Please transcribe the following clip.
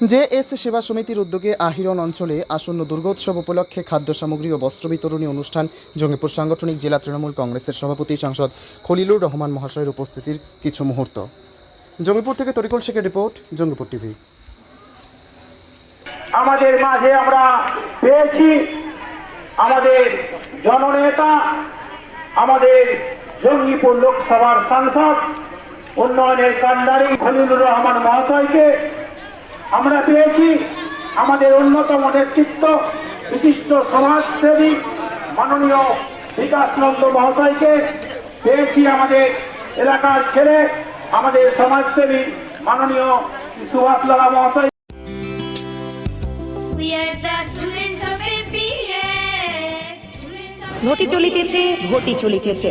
J S সেবা সমিতির উদ্যোগে আহিরন অঞ্চলে আসন্ন দুর্গোৎসব উপলক্ষে খাদ্য সামগ্রী ও বস্ত্র বিতরণী অনুষ্ঠান জঙ্গিপুর সাংগঠনিক জেলা তৃণমূল কংগ্রেসের সভাপতি সাংসদ খলিলুর রহমান মহাশয়ের উপস্থিতির কিছু মুহূর্ত। জঙ্গিপুর থেকে তরিকুল শেখের রিপোর্ট, জঙ্গিপুর টিভি। আমাদের মাঝে আমরা পেয়েছি আমাদের জননেতা, আমাদের জঙ্গিপুর লোকসভার সাংসদ, উন্নয়নের কান্ডারি খলিলুর রহমান মহাশয়কে আমরা পেয়েছি আমাদের অন্যতম নেতৃত্ব বিশিষ্ট সমাজসেবী মাননীয় বিকাশ নন্দ মহাশয়কে পেয়েছি আমাদের এলাকার ছেলে আমাদের সমাজসেবী মাননীয় সুভাষ লালা মহাশয় ঘটি চলিতেছে ঘটি চলিতেছে.